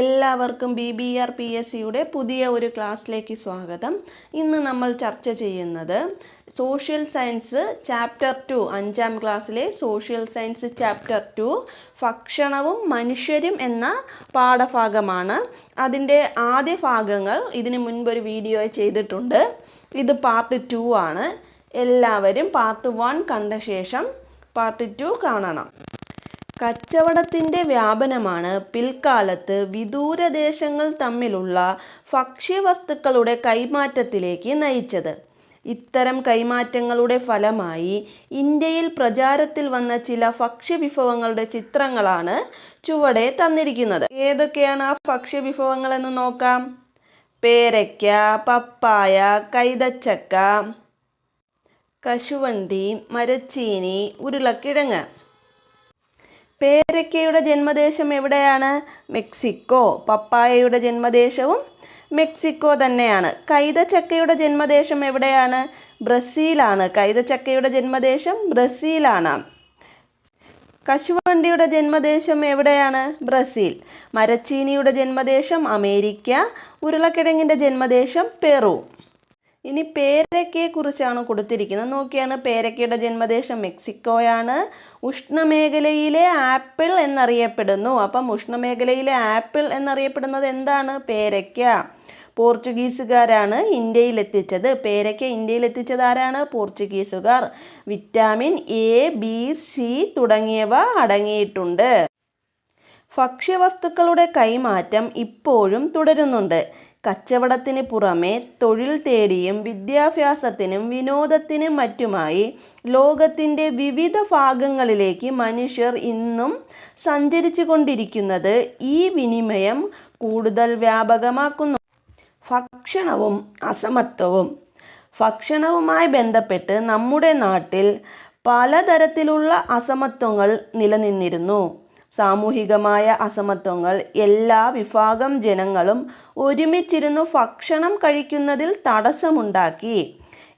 എല്ലാവർക്കും B B R P S സിയുടെ പുതിയ ഒരു ക്ലാസ്സിലേക്ക് സ്വാഗതം. ഇന്ന് നമ്മൾ ചർച്ച ചെയ്യുന്നത് സോഷ്യൽ സയൻസ് ചാപ്റ്റർ ടു അഞ്ചാം ക്ലാസ്സിലെ സോഷ്യൽ സയൻസ് ചാപ്റ്റർ ടു ഭക്ഷണവും മനുഷ്യരും എന്ന പാഠഭാഗമാണ്. അതിന്റെ ആദ്യ ഭാഗങ്ങൾ ഇതിനു മുൻപ് ഒരു വീഡിയോ ചെയ്തിട്ടുണ്ട്. ഇത് പാർട്ട് ടു ആണ്. എല്ലാവരും പാർട്ട് വൺ കണ്ട ശേഷം പാർട്ട് ടു കാണണം. കച്ചവടത്തിന്റെ വ്യാപനമാണ് പിൽക്കാലത്ത് വിദൂരദേശങ്ങൾ തമ്മിലുള്ള ഭക്ഷ്യവസ്തുക്കളുടെ കൈമാറ്റത്തിലേക്ക് നയിച്ചത്. ഇത്തരം കൈമാറ്റങ്ങളുടെ ഫലമായി ഇന്ത്യയിൽ പ്രചാരത്തിൽ വന്ന ചില ഭക്ഷ്യവിഭവങ്ങളുടെ ചിത്രങ്ങളാണ് ചുവടെ തന്നിരിക്കുന്നത്. ഏതൊക്കെയാണ് ആ ഭക്ഷ്യവിഭവങ്ങൾ എന്ന് നോക്കാം. പേരയ്ക്ക പപ്പായ കൈതച്ചക്ക കശുവണ്ടി മരച്ചീനി ഉരുളക്കിഴങ്ങ്. പേരയ്ക്കയുടെ ജന്മദേശം എവിടെയാണ്? മെക്സിക്കോ. പപ്പായയുടെ ജന്മദേശവും മെക്സിക്കോ തന്നെയാണ്. കൈതച്ചക്കയുടെ ജന്മദേശം എവിടെയാണ്? ബ്രസീലാണ്. കൈതച്ചക്കയുടെ ജന്മദേശം ബ്രസീലാണ്. കശുവണ്ടിയുടെ ജന്മദേശം എവിടെയാണ്? ബ്രസീൽ. മരച്ചീനിയുടെ ജന്മദേശം അമേരിക്ക. ഉരുളക്കിഴങ്ങിന്റെ ജന്മദേശം പെറു. ഇനി പേരയ്ക്കയെക്കുറിച്ചാണ് കൊടുത്തിരിക്കുന്നത്. നോക്കിയാണ് പേരക്കയുടെ ജന്മദേശം മെക്സിക്കോയാണ്. ഉഷ്ണമേഖലയിലെ ആപ്പിൾ എന്നറിയപ്പെടുന്നു. അപ്പം ഉഷ്ണമേഖലയിലെ ആപ്പിൾ എന്നറിയപ്പെടുന്നത് എന്താണ്? പേരയ്ക്ക പോർച്ചുഗീസുകാരാണ് ഇന്ത്യയിൽ എത്തിച്ചത് പേരയ്ക്ക ഇന്ത്യയിൽ എത്തിച്ചത് ആരാണ്? പോർച്ചുഗീസുകാർ. വിറ്റാമിൻ എ ബി സി തുടങ്ങിയവ അടങ്ങിയിട്ടുണ്ട്. ഭക്ഷ്യവസ്തുക്കളുടെ കൈമാറ്റം ഇപ്പോഴും തുടരുന്നുണ്ട്. കച്ചവടത്തിന് പുറമെ തൊഴിൽ തേടിയും വിദ്യാഭ്യാസത്തിനും വിനോദത്തിനും മറ്റുമായി ലോകത്തിന്റെ വിവിധ ഭാഗങ്ങളിലേക്ക് മനുഷ്യർ ഇന്നും സഞ്ചരിച്ചു കൊണ്ടിരിക്കുന്നത് ഈ വിനിമയം കൂടുതൽ വ്യാപകമാക്കുന്നു. ഭക്ഷണവും അസമത്വവും. ഭക്ഷണവുമായി ബന്ധപ്പെട്ട് നമ്മുടെ നാട്ടിൽ പലതരത്തിലുള്ള അസമത്വങ്ങൾ നിലനിന്നിരുന്നു. സാമൂഹികമായ അസമത്വങ്ങൾ എല്ലാ വിഭാഗം ജനങ്ങളും ഒരുമിച്ചിരുന്നു ഭക്ഷണം കഴിക്കുന്നതിൽ തടസ്സമുണ്ടാക്കി.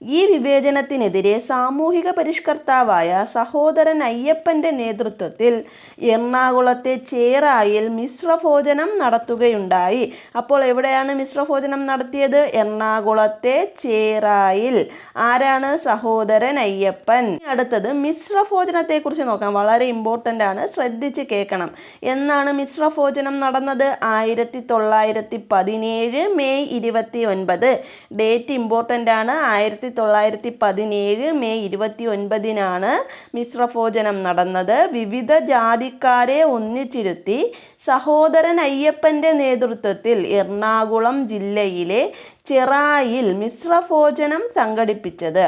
ഈ വിവേചനത്തിനെതിരെ സാമൂഹിക പരിഷ്കർത്താവായ സഹോദരൻ അയ്യപ്പന്റെ നേതൃത്വത്തിൽ എറണാകുളത്തെ ചേറായിൽ മിശ്രഭോജനം നടത്തുകയുണ്ടായി. അപ്പോൾ എവിടെയാണ് മിശ്രഭോജനം നടത്തിയത്? എറണാകുളത്തെ ചേറായിൽ. ആരാണ് സഹോദരൻ അയ്യപ്പൻ? അടുത്തത് മിശ്രഭോജനത്തെക്കുറിച്ച് നോക്കാം. വളരെ ഇമ്പോർട്ടന്റ് ആണ്. ശ്രദ്ധിച്ച് കേൾക്കണം. എന്നാണ് മിശ്രഭോജനം നടന്നത്? ആയിരത്തി തൊള്ളായിരത്തി പതിനേഴ് മെയ് ഇരുപത്തി ഒൻപത് ഡേറ്റ് ഇമ്പോർട്ടന്റ് ആണ്. ആയിരത്തി തൊള്ളായിരത്തി പതിനേഴ് മെയ് ഇരുപത്തി ഒൻപതിനാണ് മിശ്രഭോജനം നടന്നത്. വിവിധ ജാതിക്കാരെ ഒന്നിച്ചിരുത്തി സഹോദരൻ അയ്യപ്പന്റെ നേതൃത്വത്തിൽ എറണാകുളം ജില്ലയിലെ ചെറായിൽ മിശ്രഭോജനം സംഘടിപ്പിച്ചത്.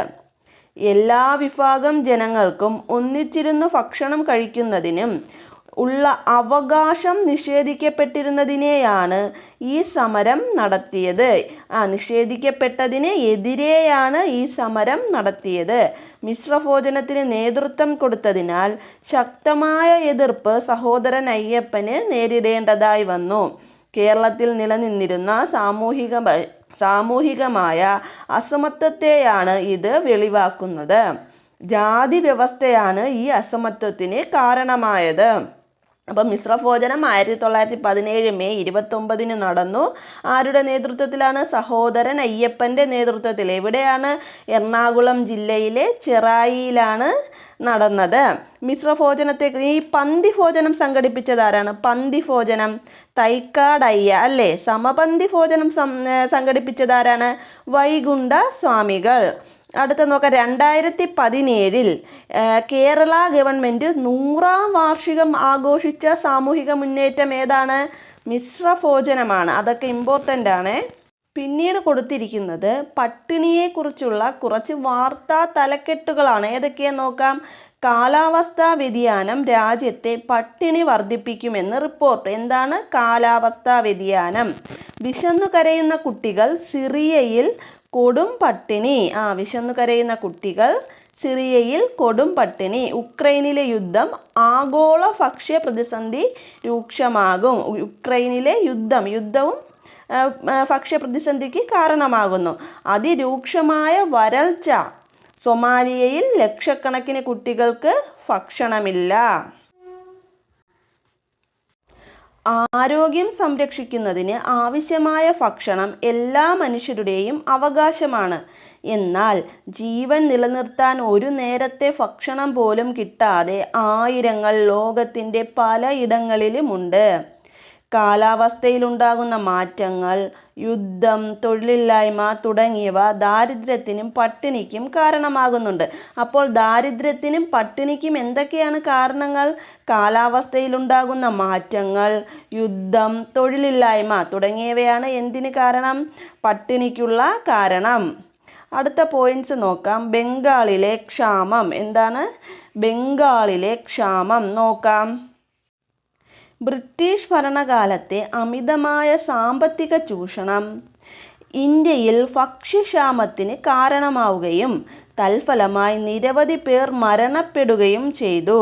എല്ലാ വിഭാഗം ജനങ്ങൾക്കും ഒന്നിച്ചിരുന്ന് ഭക്ഷണം കഴിക്കുന്നതിനും ഉള്ള അവകാശം നിഷേധിക്കപ്പെട്ടിരുന്നതിനെയാണ് ഈ സമരം നടത്തിയത്. ആ നിഷേധിക്കപ്പെട്ടതിന് എതിരെയാണ് ഈ സമരം നടത്തിയത്. മിശ്രഭോജനത്തിന് നേതൃത്വം കൊടുത്തതിനാൽ ശക്തമായ എതിർപ്പ് സഹോദരൻ അയ്യപ്പന് നേരിടേണ്ടതായി വന്നു. കേരളത്തിൽ നിലനിന്നിരുന്ന സാമൂഹിക സാമൂഹികമായ അസമത്വത്തെയാണ് ഇത് വെളിവാക്കുന്നത്. ജാതി വ്യവസ്ഥയാണ് ഈ അസമത്വത്തിന് കാരണമായത്. അപ്പം മിശ്രഭോജനം ആയിരത്തി തൊള്ളായിരത്തി പതിനേഴ് മെയ് ഇരുപത്തൊമ്പതിന് നടന്നു. ആരുടെ നേതൃത്വത്തിലാണ്? സഹോദരൻ അയ്യപ്പന്റെ നേതൃത്വത്തിൽ. എവിടെയാണ്? എറണാകുളം ജില്ലയിലെ ചെറായിയിലാണ്. നടന്നത്. മിശ്രഭോജനത്തെ ഈ പന്തി ഭോജനം സംഘടിപ്പിച്ചത് ആരാണ് പന്തി ഭോജനം തൈക്കാടയ്യ അല്ലേ? സമപന്തി ഭോജനം സംഘടിപ്പിച്ചത് ആരാണ് വൈകുണ്ഠ സ്വാമികൾ അടുത്ത നോക്കാം. രണ്ടായിരത്തി പതിനേഴിൽ കേരള ഗവൺമെന്റ് നൂറാം വാർഷികം ആഘോഷിച്ച സാമൂഹിക മുന്നേറ്റം ഏതാണ്? മിശ്രഭോജനമാണ് അതൊക്കെ ഇമ്പോർട്ടന്റ് ആണ്. പിന്നീട് കൊടുത്തിരിക്കുന്നത് പട്ടിണിയെക്കുറിച്ചുള്ള കുറച്ച് വാർത്താ തലക്കെട്ടുകളാണ്. ഏതൊക്കെയാണ് നോക്കാം. കാലാവസ്ഥാ വ്യതിയാനം രാജ്യത്തെ പട്ടിണി വർദ്ധിപ്പിക്കുമെന്ന് റിപ്പോർട്ട്. എന്താണ് കാലാവസ്ഥാ വ്യതിയാനം? വിശന്നു കരയുന്ന കുട്ടികൾ സിറിയയിൽ കൊടും പട്ടിണി. ആ വിശന്നു കരയുന്ന കുട്ടികൾ സിറിയയിൽ കൊടും പട്ടിണി. ഉക്രൈനിലെ യുദ്ധം ആഗോള ഭക്ഷ്യ പ്രതിസന്ധി രൂക്ഷമാകും. ഉക്രൈനിലെ യുദ്ധം. യുദ്ധവും ഭക്ഷ്യ പ്രതിസന്ധിക്ക് കാരണമാകുന്നു. അതിരൂക്ഷമായ വരൾച്ച. സൊമാലിയയിൽ ലക്ഷക്കണക്കിന് കുട്ടികൾക്ക് ഭക്ഷണമില്ല. ആരോഗ്യം സംരക്ഷിക്കുന്നതിന് ആവശ്യമായ ഭക്ഷണം എല്ലാ മനുഷ്യരുടെയും അവകാശമാണ്. എന്നാൽ ജീവൻ നിലനിർത്താൻ ഒരു നേരത്തെ ഭക്ഷണം പോലും കിട്ടാതെ ആയിരങ്ങൾ ലോകത്തിന്റെ പലയിടങ്ങളിലുമുണ്ട്. കാലാവസ്ഥയിലുണ്ടാകുന്ന മാറ്റങ്ങൾ യുദ്ധം തൊഴിലില്ലായ്മ തുടങ്ങിയവ ദാരിദ്ര്യത്തിനും പട്ടിണിക്കും കാരണമാകുന്നുണ്ട്. അപ്പോൾ ദാരിദ്ര്യത്തിനും പട്ടിണിക്കും എന്തൊക്കെയാണ് കാരണങ്ങൾ? കാലാവസ്ഥയിലുണ്ടാകുന്ന മാറ്റങ്ങൾ യുദ്ധം തൊഴിലില്ലായ്മ തുടങ്ങിയവയാണ് എന്തിന് കാരണം? പട്ടിണിക്കുള്ള കാരണം. അടുത്ത പോയിന്റ്സ് നോക്കാം. ബംഗാളിലെ ക്ഷാമം. എന്താണ്? ബംഗാളിലെ ക്ഷാമം. നോക്കാം. ബ്രിട്ടീഷ് ഭരണകാലത്തെ അമിതമായ സാമ്പത്തിക ചൂഷണം ഇന്ത്യയിൽ ഭക്ഷ്യക്ഷാമത്തിന് കാരണമാവുകയും തൽഫലമായി നിരവധി പേർ മരണപ്പെടുകയും ചെയ്തു.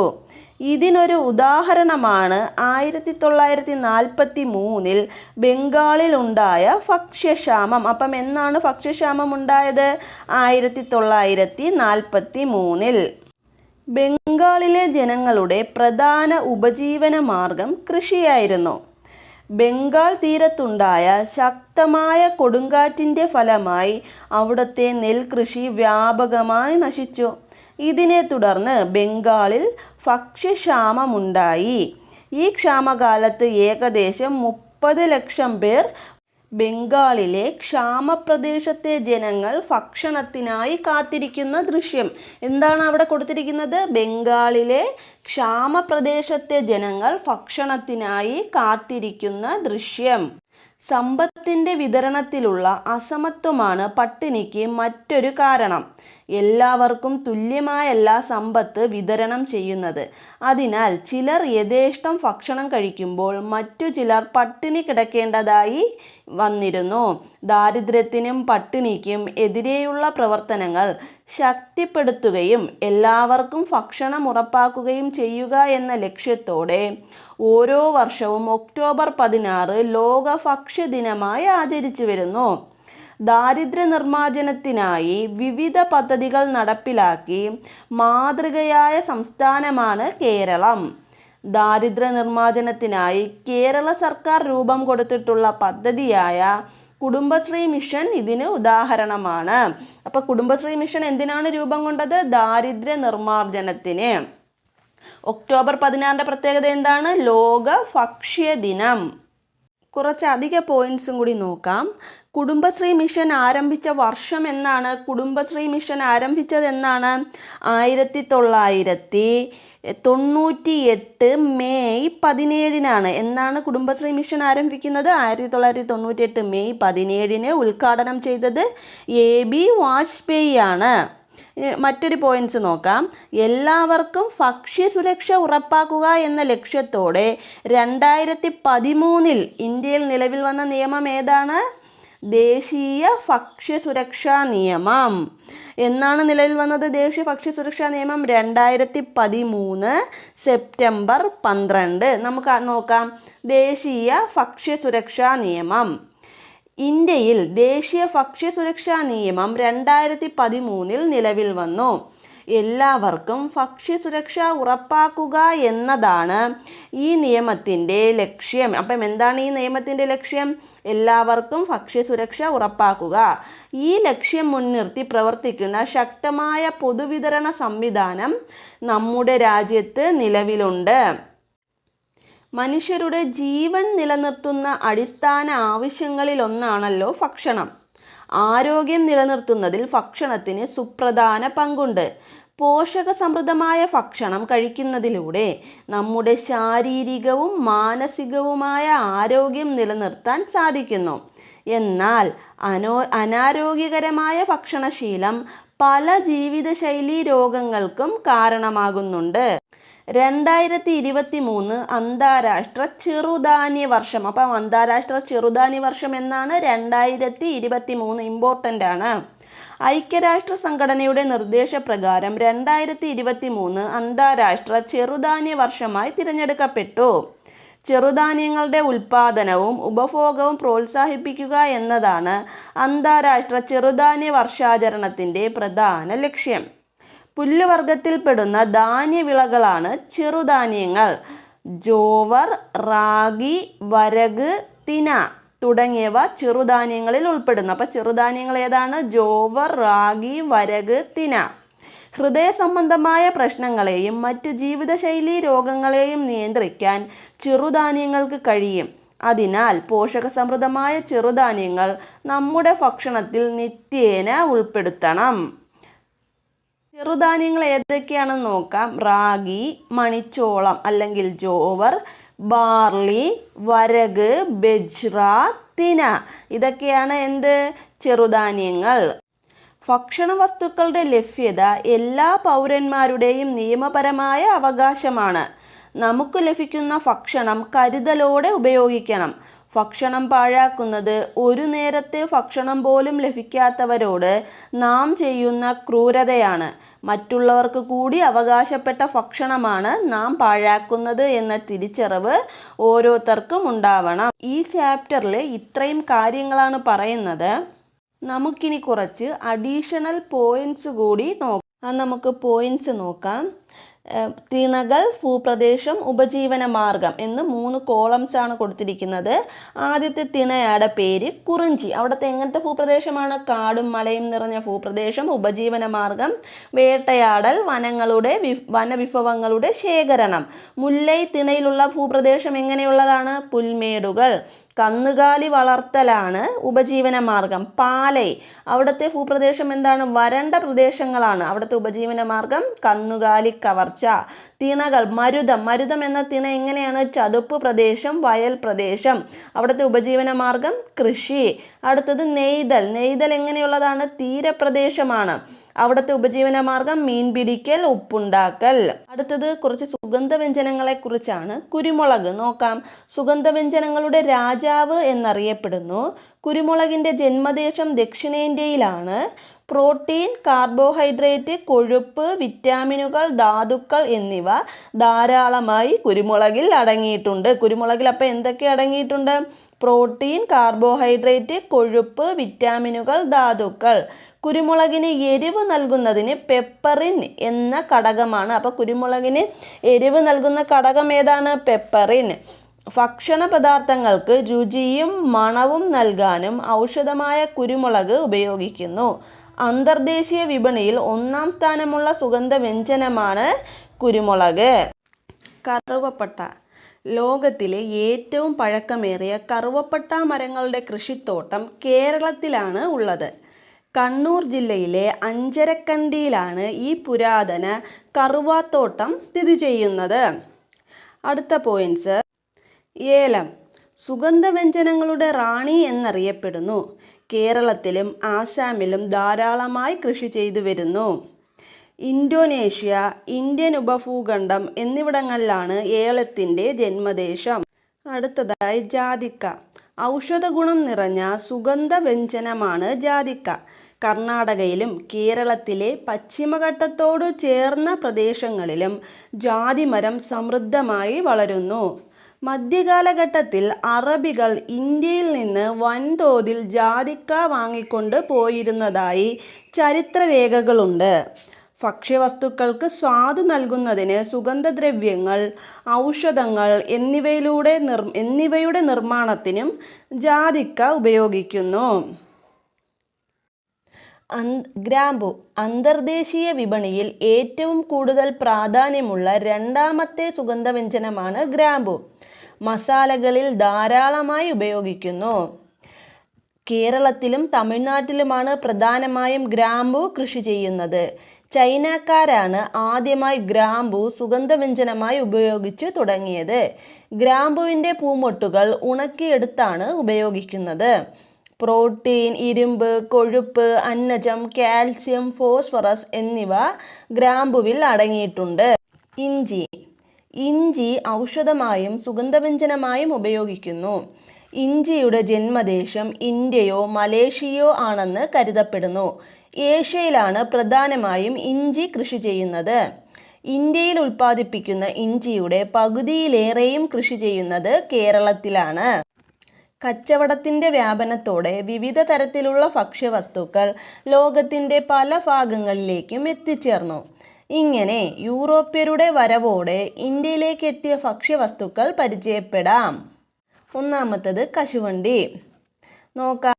ഇതിനൊരു ഉദാഹരണമാണ് ആയിരത്തി തൊള്ളായിരത്തി നാൽപ്പത്തി മൂന്നിൽ ബംഗാളിൽ ഉണ്ടായ ഭക്ഷ്യക്ഷാമം. അപ്പം എന്നാണ് ഭക്ഷ്യക്ഷാമം ഉണ്ടായത്? ആയിരത്തി തൊള്ളായിരത്തി നാൽപ്പത്തി മൂന്നിൽ ബംഗാളിലെ ജനങ്ങളുടെ പ്രധാന ഉപജീവന മാർഗം കൃഷിയായിരുന്നു. ബംഗാൾ തീരത്തുണ്ടായ ശക്തമായ കൊടുങ്കാറ്റിന്റെ ഫലമായി അവിടുത്തെ നെൽകൃഷി വ്യാപകമായി നശിച്ചു. ഇതിനെ തുടർന്ന് ബംഗാളിൽ ഭക്ഷ്യക്ഷാമമുണ്ടായി. ഈ ക്ഷാമകാലത്ത് ഏകദേശം മുപ്പത് ലക്ഷം പേർ ബംഗാളിലെ ക്ഷാമപ്രദേശത്തെ ജനങ്ങൾ ഭക്ഷണത്തിനായി കാത്തിരിക്കുന്ന ദൃശ്യം. എന്താണ് അവിടെ കൊടുത്തിരിക്കുന്നത്? ബംഗാളിലെ ക്ഷാമപ്രദേശത്തെ ജനങ്ങൾ ഭക്ഷണത്തിനായി കാത്തിരിക്കുന്ന ദൃശ്യം. സമ്പത്തിന്റെ വിതരണത്തിലുള്ള അസമത്വമാണ് പട്ടിണിക്ക് മറ്റൊരു കാരണം. എല്ലാവർക്കും തുല്യമായല്ല സമ്പത്ത് വിതരണം ചെയ്യുന്നത്. അതിനാൽ ചിലർ യഥേഷ്ടം ഭക്ഷണം കഴിക്കുമ്പോൾ മറ്റു ചിലർ പട്ടിണി കിടക്കേണ്ടതായി വന്നിരുന്നു. ദാരിദ്ര്യത്തിനും പട്ടിണിക്കും എതിരെയുള്ള പ്രവർത്തനങ്ങൾ ശക്തിപ്പെടുത്തുകയും എല്ലാവർക്കും ഭക്ഷണം ഉറപ്പാക്കുകയും ചെയ്യുക എന്ന ലക്ഷ്യത്തോടെ ഓരോ വർഷവും ഒക്ടോബർ പതിനാറ് ലോക ഭക്ഷ്യദിനമായി ആചരിച്ചു വരുന്നു. ദാരിദ്ര്യ നിർമ്മാർജനത്തിനായി വിവിധ പദ്ധതികൾ നടപ്പിലാക്കി മാതൃകയായ സംസ്ഥാനമാണ് കേരളം. ദാരിദ്ര്യ നിർമ്മാർജനത്തിനായി കേരള സർക്കാർ രൂപം കൊടുത്തിട്ടുള്ള പദ്ധതിയായ കുടുംബശ്രീ മിഷൻ ഇതിന് ഉദാഹരണമാണ്. അപ്പോൾ കുടുംബശ്രീ മിഷൻ എന്തിനാണ് രൂപം കൊണ്ടത്? ദാരിദ്ര്യ നിർമ്മാർജനത്തിന് ഒക്ടോബർ പതിനാറിന്റെ പ്രത്യേകത എന്താണ്? ലോക ഭക്ഷ്യ ദിനം കുറച്ച് അധിക പോയിന്റ്സും കൂടി നോക്കാം. കുടുംബശ്രീ മിഷൻ ആരംഭിച്ച വർഷം എന്നാണ്. കുടുംബശ്രീ മിഷൻ ആരംഭിച്ചതെന്നാണ് ആയിരത്തി തൊള്ളായിരത്തി തൊണ്ണൂറ്റി എട്ട് മെയ് പതിനേഴിനാണ്. എന്നാണ് കുടുംബശ്രീ മിഷൻ ആരംഭിക്കുന്നത്. ആയിരത്തി തൊള്ളായിരത്തി തൊണ്ണൂറ്റി എട്ട് മെയ് പതിനേഴിന് ഉദ്ഘാടനം ചെയ്തത് എ ബി വാജ്പേയി ആണ് മറ്റൊരു പോയിന്റ്സ് നോക്കാം. എല്ലാവർക്കും ഭക്ഷ്യസുരക്ഷ ഉറപ്പാക്കുക എന്ന ലക്ഷ്യത്തോടെ രണ്ടായിരത്തി പതിമൂന്നിൽ ഇന്ത്യയിൽ നിലവിൽ വന്ന നിയമം ഏതാണ്? ദേശീയ ഭക്ഷ്യസുരക്ഷാ നിയമം. എന്നാണ് നിലവിൽ വന്നത് ദേശീയ ഭക്ഷ്യസുരക്ഷാ നിയമം രണ്ടായിരത്തി പതിമൂന്ന് സെപ്റ്റംബർ പന്ത്രണ്ട്. നമുക്ക് നോക്കാം. ദേശീയ ഭക്ഷ്യസുരക്ഷാ നിയമം. ഇന്ത്യയിൽ ദേശീയ ഭക്ഷ്യസുരക്ഷാ നിയമം രണ്ടായിരത്തി പതിമൂന്നിൽ നിലവിൽ വന്നു. എല്ലാവർക്കും ഭക്ഷ്യസുരക്ഷ ഉറപ്പാക്കുക എന്നതാണ് ഈ നിയമത്തിന്റെ ലക്ഷ്യം. അപ്പം എന്താണ് ഈ നിയമത്തിന്റെ ലക്ഷ്യം? എല്ലാവർക്കും ഭക്ഷ്യസുരക്ഷ ഉറപ്പാക്കുക. ഈ ലക്ഷ്യം മുൻനിർത്തി പ്രവർത്തിക്കുന്ന ശക്തമായ പൊതുവിതരണ സംവിധാനം നമ്മുടെ രാജ്യത്ത് നിലവിലുണ്ട്. മനുഷ്യരുടെ ജീവൻ നിലനിർത്തുന്ന അടിസ്ഥാന ആവശ്യങ്ങളിലൊന്നാണല്ലോ ഭക്ഷണം. ആരോഗ്യം നിലനിർത്തുന്നതിൽ ഭക്ഷണത്തിന് സുപ്രധാന പങ്കുണ്ട്. പോഷക സമൃദ്ധമായ ഭക്ഷണം കഴിക്കുന്നതിലൂടെ നമ്മുടെ ശാരീരികവും മാനസികവുമായ ആരോഗ്യം നിലനിർത്താൻ സാധിക്കുന്നു. എന്നാൽ അനോ അനാരോഗ്യകരമായ ഭക്ഷണശീലം പല ജീവിതശൈലി രോഗങ്ങൾക്കും കാരണമാകുന്നുണ്ട്. രണ്ടായിരത്തി ഇരുപത്തി മൂന്ന് അന്താരാഷ്ട്ര ചെറുധാന്യ വർഷം. അപ്പം അന്താരാഷ്ട്ര ചെറുധാന്യ വർഷം എന്നാണ് രണ്ടായിരത്തി ഇരുപത്തി മൂന്ന് ഇമ്പോർട്ടന്റ് ആണ്. ഐക്യരാഷ്ട്ര സംഘടനയുടെ നിർദ്ദേശപ്രകാരം രണ്ടായിരത്തി ഇരുപത്തി മൂന്ന് അന്താരാഷ്ട്ര ചെറുധാന്യ വർഷമായി തിരഞ്ഞെടുക്കപ്പെട്ടു. ചെറുധാന്യങ്ങളുടെ ഉൽപാദനവും ഉപഭോഗവും പ്രോത്സാഹിപ്പിക്കുക എന്നതാണ് അന്താരാഷ്ട്ര ചെറുധാന്യ വർഷാചരണത്തിന്റെ പ്രധാന ലക്ഷ്യം. പുല്ലുവർഗത്തിൽപ്പെടുന്ന ധാന്യവിളകളാണ് ചെറുധാന്യങ്ങൾ. ജോവർ റാഗി വരക് തിന തുടങ്ങിയവ ചെറുധാന്യങ്ങളിൽ ഉൾപ്പെടുന്നു. അപ്പം ചെറുധാന്യങ്ങൾ ഏതാണ്? ജോവർ റാഗി വരക് തിന. ഹൃദയ സംബന്ധമായ പ്രശ്നങ്ങളെയും മറ്റ് ജീവിതശൈലി രോഗങ്ങളെയും നിയന്ത്രിക്കാൻ ചെറുധാന്യങ്ങൾക്ക് കഴിയും. അതിനാൽ പോഷകസമൃദ്ധമായ ചെറുധാന്യങ്ങൾ നമ്മുടെ ഭക്ഷണത്തിൽ നിത്യേന ഉൾപ്പെടുത്തണം. ചെറുധാന്യങ്ങൾ ഏതൊക്കെയാണെന്ന് നോക്കാം. റാഗി മണിച്ചോളം അല്ലെങ്കിൽ ജോവർ ബാർലി വരക് ബജ്ര തിന. ഇതൊക്കെയാണ് എന്ത്? ചെറുധാന്യങ്ങൾ. ഭക്ഷണ വസ്തുക്കളുടെ ലഭ്യത എല്ലാ പൗരന്മാരുടെയും നിയമപരമായ അവകാശമാണ്. നമുക്ക് ലഭിക്കുന്ന ഭക്ഷണം കരുതലോടെ ഉപയോഗിക്കണം. ഭക്ഷണം പാഴാക്കുന്നത് ഒരു നേരത്തെ ഭക്ഷണം പോലും ലഭിക്കാത്തവരോട് നാം ചെയ്യുന്ന ക്രൂരതയാണ്. മറ്റുള്ളവർക്ക് കൂടി അവകാശപ്പെട്ട ഭക്ഷണമാണ് നാം പാഴാക്കുന്നത് എന്ന തിരിച്ചറിവ് ഓരോരുത്തർക്കും ഉണ്ടാവണം. ഈ ചാപ്റ്ററിൽ ഇത്രയും കാര്യങ്ങളാണ് പറയുന്നത്. നമുക്കിനി കുറച്ച് അഡീഷണൽ പോയിന്റ്സ് കൂടി നോക്കാം. നമുക്ക് പോയിന്റ്സ് നോക്കാം. തിണകൾ ഭൂപ്രദേശം ഉപജീവന മാർഗം എന്ന് മൂന്ന് കോളംസ് ആണ് കൊടുത്തിരിക്കുന്നത്. ആദ്യത്തെ തിണയുടെ പേര് കുറിഞ്ചി. അവിടുത്തെ എങ്ങനത്തെ ഭൂപ്രദേശമാണ്? കാടും മലയും നിറഞ്ഞ ഭൂപ്രദേശം ഉപജീവന മാർഗം വേട്ടയാടൽ വനങ്ങളുടെ വനവിഭവങ്ങളുടെ ശേഖരണം. മുല്ലൈ തിണയിലുള്ള ഭൂപ്രദേശം എങ്ങനെയുള്ളതാണ്? പുൽമേടുകൾ. കന്നുകാലി വളർത്തലാണ് ഉപജീവന മാർഗം. പാലൈ. അവിടുത്തെ ഭൂപ്രദേശം എന്താണ്? വരണ്ട പ്രദേശങ്ങളാണ് അവിടുത്തെ ഉപജീവന മാർഗം. കന്നുകാലി കവർച്ച. തിണകൾ. മരുതം. മരുതം എന്ന തിണ എങ്ങനെയാണ്? ചതുപ്പ് പ്രദേശം വയൽ പ്രദേശം. അവിടുത്തെ ഉപജീവന മാർഗം കൃഷി. അടുത്തത് നെയ്തൽ. നെയ്തൽ എങ്ങനെയുള്ളതാണ്? തീരപ്രദേശമാണ്. അവിടുത്തെ ഉപജീവന മാർഗം മീൻ പിടിക്കൽ ഉപ്പുണ്ടാക്കൽ. അടുത്തത് കുറച്ച് സുഗന്ധവ്യഞ്ജനങ്ങളെ കുറിച്ചാണ് കുരുമുളക് നോക്കാം. സുഗന്ധവ്യഞ്ജനങ്ങളുടെ രാജാവ് എന്നറിയപ്പെടുന്നു. കുരുമുളകിന്റെ ജന്മദേശം ദക്ഷിണേന്ത്യയിലാണ്. പ്രോട്ടീൻ കാർബോഹൈഡ്രേറ്റ് കൊഴുപ്പ് വിറ്റാമിനുകൾ ധാതുക്കൾ എന്നിവ ധാരാളമായി കുരുമുളകിൽ അടങ്ങിയിട്ടുണ്ട്. കുരുമുളകിൽ അപ്പോൾ എന്തൊക്കെ അടങ്ങിയിട്ടുണ്ട്? പ്രോട്ടീൻ കാർബോഹൈഡ്രേറ്റ് കൊഴുപ്പ് വിറ്റാമിനുകൾ ധാതുക്കൾ. കുരുമുളകിന് എരിവ് നൽകുന്നതിന് പെപ്പറിൻ എന്ന ഘടകമാണ്. അപ്പോൾ കുരുമുളകിന് എരിവ് നൽകുന്ന ഘടകം ഏതാണ്? പെപ്പറിൻ. ഭക്ഷണ പദാർത്ഥങ്ങൾക്ക് രുചിയും മണവും നൽകാനും ഔഷധമായ കുരുമുളക് ഉപയോഗിക്കുന്നു. അന്തർദേശീയ വിപണിയിൽ ഒന്നാം സ്ഥാനമുള്ള സുഗന്ധ വ്യഞ്ജനമാണ് കുരുമുളക്. കറുവപ്പട്ട. ലോകത്തിലെ ഏറ്റവും പഴക്കമേറിയ കറുവപ്പട്ട മരങ്ങളുടെ കൃഷിത്തോട്ടം കേരളത്തിലാണ് ഉള്ളത്. കണ്ണൂർ ജില്ലയിലെ അഞ്ചരക്കണ്ടിയിലാണ് ഈ പുരാതന കറുവാത്തോട്ടം സ്ഥിതി ചെയ്യുന്നത്. അടുത്ത പോയിന്റ്സ് ഏലം സുഗന്ധവ്യഞ്ജനങ്ങളുടെ റാണി എന്നറിയപ്പെടുന്നു. കേരളത്തിലും ആസാമിലും ധാരാളമായി കൃഷി ചെയ്തു വരുന്നു. ഇന്തോനേഷ്യ ഇന്ത്യൻ ഉപഭൂഖണ്ഡം എന്നിവിടങ്ങളിലാണ് ഏലത്തിന്റെ ജന്മദേശം. അടുത്തതായി ജാതിക്ക ഔഷധഗുണം നിറഞ്ഞ സുഗന്ധവ്യഞ്ജനമാണ് ജാതിക്ക. കർണാടകയിലും കേരളത്തിലെ പശ്ചിമഘട്ടത്തോടു ചേർന്ന പ്രദേശങ്ങളിലും ജാതിമരം സമൃദ്ധമായി വളരുന്നു. മധ്യകാലഘട്ടത്തിൽ അറബികൾ ഇന്ത്യയിൽ നിന്ന് വൻതോതിൽ ജാതിക്ക വാങ്ങിക്കൊണ്ട് പോയിരുന്നതായി ചരിത്രരേഖകളുണ്ട്. ഭക്ഷ്യവസ്തുക്കൾക്ക് സ്വാദ് നൽകുന്നതിന് സുഗന്ധദ്രവ്യങ്ങൾ ഔഷധങ്ങൾ എന്നിവയിലൂടെ നിർ എന്നിവയുടെ നിർമ്മാണത്തിനും ജാതിക്ക ഉപയോഗിക്കുന്നു. ഗ്രാമ്പു അന്തർദേശീയ വിപണിയിൽ ഏറ്റവും കൂടുതൽ പ്രാധാന്യമുള്ള രണ്ടാമത്തെ സുഗന്ധവ്യഞ്ജനമാണ് ഗ്രാമ്പു. മസാലകളിൽ ധാരാളമായി ഉപയോഗിക്കുന്നു. കേരളത്തിലും തമിഴ്നാട്ടിലുമാണ് പ്രധാനമായും ഗ്രാമ്പു കൃഷി ചെയ്യുന്നത്. ചൈനക്കാരാണ് ആദ്യമായി ഗ്രാമ്പു സുഗന്ധവ്യഞ്ജനമായി ഉപയോഗിച്ച് തുടങ്ങിയത്. ഗ്രാമ്പുവിന്റെ പൂമൊട്ടുകൾ ഉണക്കിയെടുത്താണ് ഉപയോഗിക്കുന്നത്. പ്രോട്ടീൻ ഇരുമ്പ് കൊഴുപ്പ് അന്നജം കാൽസ്യം ഫോസ്ഫറസ് എന്നിവ ഗ്രാമ്പുവിൽ അടങ്ങിയിട്ടുണ്ട്. ഇഞ്ചി. ഇഞ്ചി ഔഷധമായും സുഗന്ധവ്യഞ്ജനമായും ഉപയോഗിക്കുന്നു. ഇഞ്ചിയുടെ ജന്മദേശം ഇന്ത്യയോ മലേഷ്യയോ ആണെന്ന് കരുതപ്പെടുന്നു. ഏഷ്യയിലാണ് പ്രധാനമായും ഇഞ്ചി കൃഷി ചെയ്യുന്നത്. ഇന്ത്യയിൽ ഉൽപ്പാദിപ്പിക്കുന്ന ഇഞ്ചിയുടെ പകുതിയിലേറെയും കൃഷി ചെയ്യുന്നത് കേരളത്തിലാണ്. കച്ചവടത്തിന്റെ വ്യാപനത്തോടെ വിവിധ തരത്തിലുള്ള ഭക്ഷ്യവസ്തുക്കൾ ലോകത്തിന്റെ പല ഭാഗങ്ങളിലേക്കും എത്തിച്ചേർന്നു. ഇങ്ങനെ യൂറോപ്യരുടെ വരവോടെ ഇന്ത്യയിലേക്ക് എത്തിയ ഭക്ഷ്യവസ്തുക്കൾ പരിചയപ്പെടാം. ഒന്നാമത്തത് കശുവണ്ടി. നോക്കാം.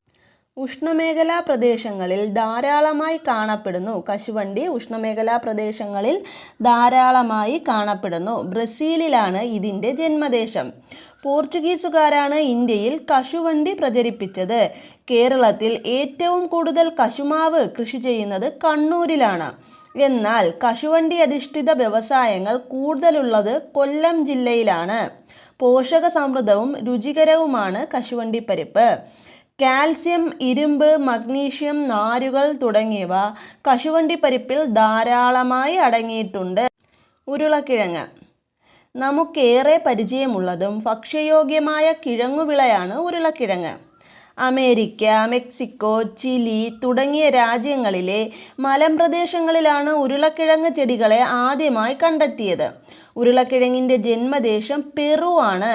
ഉഷ്ണമേഖലാ പ്രദേശങ്ങളിൽ ധാരാളമായി കാണപ്പെടുന്നു കശുവണ്ടി. ഉഷ്ണമേഖലാ പ്രദേശങ്ങളിൽ ധാരാളമായി കാണപ്പെടുന്നു. ബ്രസീലിലാണ് ഇതിന്റെ ജന്മദേശം. പോർച്ചുഗീസുകാരാണ് ഇന്ത്യയിൽ കശുവണ്ടി പ്രചരിപ്പിച്ചത്. കേരളത്തിൽ ഏറ്റവും കൂടുതൽ കശുമാവ് കൃഷി ചെയ്യുന്നത് കണ്ണൂരിലാണ്. എന്നാൽ കശുവണ്ടി അധിഷ്ഠിത വ്യവസായങ്ങൾ കൂടുതലുള്ളത് കൊല്ലം ജില്ലയിലാണ്. പോഷക സമൃദ്ധവും രുചികരവുമാണ് കശുവണ്ടി പരിപ്പ്. കാൽസ്യം ഇരുമ്പ് മഗ്നീഷ്യം നാരുകൾ തുടങ്ങിയവ കശുവണ്ടി പരിപ്പിൽ ധാരാളമായി അടങ്ങിയിട്ടുണ്ട്. ഉരുളക്കിഴങ്ങ്. നമുക്കേറെ പരിചയമുള്ളതും ഭക്ഷ്യയോഗ്യമായ കിഴങ്ങുവിളയാണ് ഉരുളക്കിഴങ്ങ്. അമേരിക്ക മെക്സിക്കോ ചിലി തുടങ്ങിയ രാജ്യങ്ങളിലെ മലമ്പ്രദേശങ്ങളിലാണ് ഉരുളക്കിഴങ്ങ് ചെടികളെ ആദ്യമായി കണ്ടെത്തിയത്. ഉരുളക്കിഴങ്ങിന്റെ ജന്മദേശം പെറു ആണ്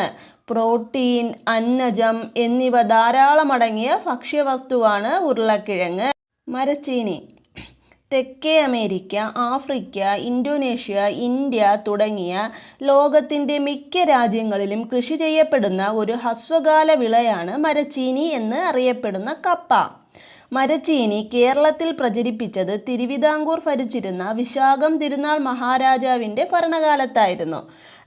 പ്രോട്ടീൻ അന്നജം എന്നിവ ധാരാളമടങ്ങിയ ഭക്ഷ്യവസ്തുവാണ് ഉരുളക്കിഴങ്ങ്. മരച്ചീനി. തെക്കേ അമേരിക്ക ആഫ്രിക്ക ഇന്തോനേഷ്യ ഇന്ത്യ തുടങ്ങിയ ലോകത്തിന്റെ മിക്ക രാജ്യങ്ങളിലും കൃഷി ചെയ്യപ്പെടുന്ന ഒരു ഹ്രസ്വകാല വിളയാണ് മരച്ചീനി എന്ന് അറിയപ്പെടുന്ന കപ്പ. മരച്ചീനി കേരളത്തിൽ പ്രചരിപ്പിച്ചത് തിരുവിതാംകൂർ ഭരിച്ചിരുന്ന വിശാഖം തിരുനാൾ മഹാരാജാവിന്റെ ഭരണകാലത്തായിരുന്നു.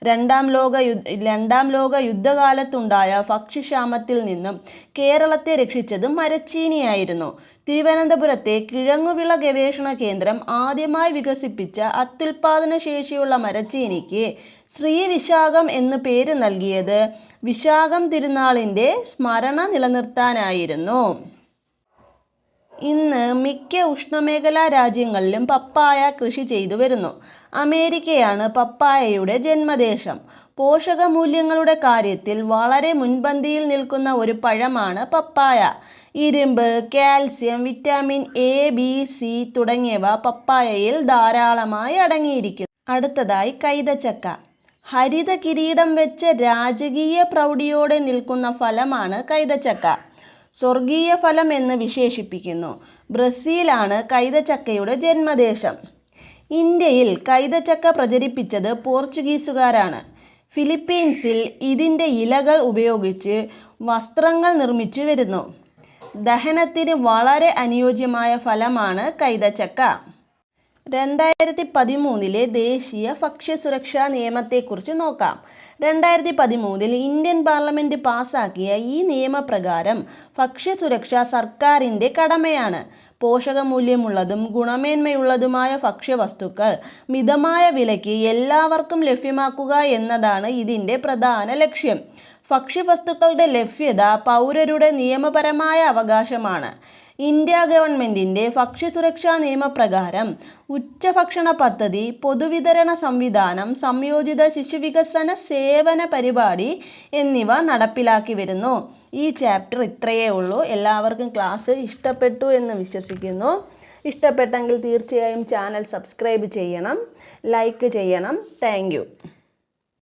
രണ്ടാം ലോക യുദ്ധ രണ്ടാം ലോക യുദ്ധകാലത്തുണ്ടായ ഭക്ഷ്യക്ഷാമത്തിൽ നിന്നും കേരളത്തെ രക്ഷിച്ചത് മരച്ചീനിയായിരുന്നു. തിരുവനന്തപുരത്തെ കിഴങ്ങുവിള ഗവേഷണ കേന്ദ്രം ആദ്യമായി വികസിപ്പിച്ച അത്യുൽപാദന ശേഷിയുള്ള മരച്ചീനിക്ക് ശ്രീ വിശാഖം എന്നു പേര് നൽകിയത്. വിശാഖം തിരുനാളിന്റെ സ്മരണ നിലനിർത്താനായിരുന്നു. ഇന്ന് മിക്ക ഉഷ്ണമേഖലാ രാജ്യങ്ങളിലും പപ്പായ കൃഷി ചെയ്തു വരുന്നു. അമേരിക്കയാണ് പപ്പായയുടെ ജന്മദേശം. പോഷകമൂല്യങ്ങളുടെ കാര്യത്തിൽ വളരെ മുൻപന്തിയിൽ നിൽക്കുന്ന ഒരു പഴമാണ് പപ്പായ. ഇരുമ്പ് calcium vitamin A B C തുടങ്ങിയവ പപ്പായയിൽ ധാരാളമായി അടങ്ങിയിരിക്കുന്നു. അടുത്തതായി കൈതച്ചക്ക. ഹരിത കിരീടം വെച്ച് രാജകീയ പ്രൗഢിയോടെ നിൽക്കുന്ന ഫലമാണ് കൈതച്ചക്ക. സ്വർഗീയ ഫലം എന്ന് വിശേഷിപ്പിക്കുന്നു. ബ്രസീലാണ് കൈതച്ചക്കയുടെ ജന്മദേശം. ഇന്ത്യയിൽ കൈതച്ചക്ക പ്രചരിപ്പിച്ചത് പോർച്ചുഗീസുകാരാണ്. ഫിലിപ്പീൻസിൽ ഇതിന്റെ ഇലകൾ ഉപയോഗിച്ച് വസ്ത്രങ്ങൾ നിർമ്മിച്ചു വരുന്നു. ദഹനത്തിന് വളരെ അനുയോജ്യമായ ഫലമാണ് കൈതച്ചക്ക. രണ്ടായിരത്തി പതിമൂന്നിലെ ദേശീയ ഭക്ഷ്യസുരക്ഷാ നിയമത്തെക്കുറിച്ച് നോക്കാം. രണ്ടായിരത്തി പതിമൂന്നിൽ ഇന്ത്യൻ പാർലമെന്റ് പാസാക്കിയ ഈ നിയമപ്രകാരം ഭക്ഷ്യസുരക്ഷ സർക്കാരിന്റെ കടമയാണ്. പോഷകമൂല്യമുള്ളതും ഗുണമേന്മയുള്ളതുമായ ഭക്ഷ്യവസ്തുക്കൾ മിതമായ വിലയ്ക്ക് എല്ലാവർക്കും ലഭ്യമാക്കുക എന്നതാണ് ഇതിന്റെ പ്രധാന ലക്ഷ്യം. ഭക്ഷ്യവസ്തുക്കളുടെ ലഭ്യത പൗരരുടെ നിയമപരമായ അവകാശമാണ്. ഇന്ത്യ ഗവൺമെന്റിന്റെ ഭക്ഷ്യസുരക്ഷാ നിയമപ്രകാരം ഉച്ചഭക്ഷണ പദ്ധതി പൊതുവിതരണ സംവിധാനം സംയോജിത ശിശുവികസന സേവന പരിപാടി എന്നിവ നടപ്പിലാക്കി വരുന്നു. ഈ ചാപ്റ്റർ ഇത്രയേ ഉള്ളൂ. എല്ലാവർക്കും ക്ലാസ് ഇഷ്ടപ്പെട്ടു എന്ന് വിശ്വസിക്കുന്നു. ഇഷ്ടപ്പെട്ടെങ്കിൽ തീർച്ചയായും ചാനൽ സബ്സ്ക്രൈബ് ചെയ്യണം. ലൈക്ക് ചെയ്യണം. താങ്ക്